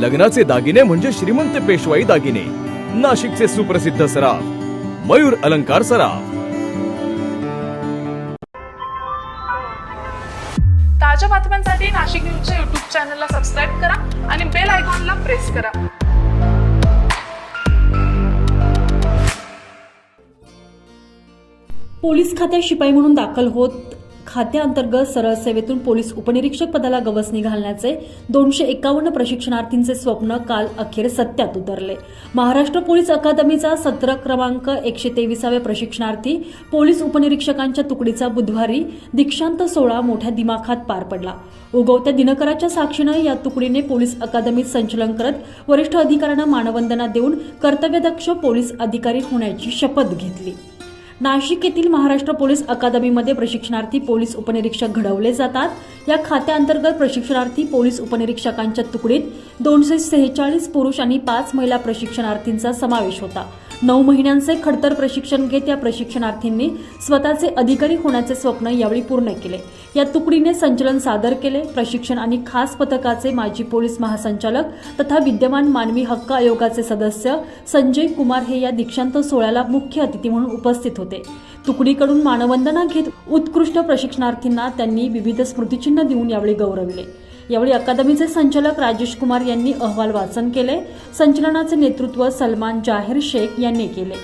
लग्नाचे दागिने म्हणजे श्रीमंत पेशवाई दागिने. नाशिकचे सुप्रसिद्ध सराफ. मयूर अलंकार सराफ. ताज्या बातम्यांसाठी नाशिक न्यूजच्या युट्यूब चॅनलला सबस्क्राईब करा आणि बेल आयकॉनला प्रेस करा. पोलीस खात्यात शिपाई म्हणून दाखल होत खात्याअंतर्गत सरळ सेवेतून पोलीस उपनिरीक्षक पदाला गवसणी घालण्याचे दोनशे एकावन्न प्रशिक्षणार्थींचे स्वप्न काल अखेर सत्यात उतरले. महाराष्ट्र पोलीस अकादमीचा सत्र क्रमांक एकशे तेविसावे प्रशिक्षणार्थी पोलीस उपनिरीक्षकांच्या तुकडीचा बुधवारी दीक्षांत सोहळा मोठ्या दिमाखात पार पडला. उगवत्या दिनकराच्या साक्षीनं या तुकडीने पोलीस अकादमीत संचलन करत वरिष्ठ अधिकाऱ्यांना मानवंदना देऊन कर्तव्यदक्ष पोलीस अधिकारी होण्याची शपथ घेतली. नाशिक येथील महाराष्ट्र पोलीस अकादमीमध्ये प्रशिक्षणार्थी पोलीस उपनिरीक्षक घडवले जातात. या खात्याअंतर्गत प्रशिक्षणार्थी पोलीस उपनिरीक्षकांच्या तुकडीत दोनशे सेहेचाळीस पुरुष आणि पाच महिला प्रशिक्षणार्थींचा समावेश होता. नऊ महिन्यांचे खडतर प्रशिक्षण घेत या प्रशिक्षणार्थींनी स्वतःचे अधिकारी होण्याचे स्वप्न यावेळी पूर्ण केले. या तुकडीने संचलन सादर केले. प्रशिक्षण आणि खास पथकाचे माजी पोलीस महासंचालक तथा विद्यमान मानवी हक्क आयोगाचे सदस्य संजय कुमार हे या दीक्षांत सोहळ्याला मुख्य अतिथी म्हणून उपस्थित होते. तुकडीकडून मानवंदना घेत उत्कृष्ट प्रशिक्षणार्थींना त्यांनी विविध स्मृतिचिन्ह देऊन यावेळी गौरविले. यावेळी अकादमीचे संचालक राजेश कुमार यांनी अहवाल वाचन केले. संचलनाचे नेतृत्व सलमान जाहीर शेख यांनी केले.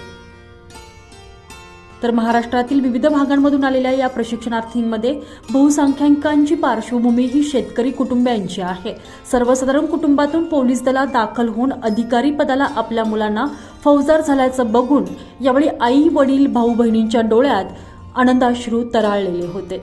तर महाराष्ट्रातील विविध भागांमधून आलेल्या या प्रशिक्षणार्थींमध्ये बहुसंख्याकांची पार्श्वभूमी ही शेतकरी कुटुंबियांची आहे. सर्वसाधारण कुटुंबातून पोलीस दलात दाखल होऊन अधिकारी पदाला आपल्या मुलांना फौजदार झाल्याचं बघून यावेळी आई वडील भाऊ बहिणींच्या डोळ्यात आनंदाश्रू तराळलेले होते.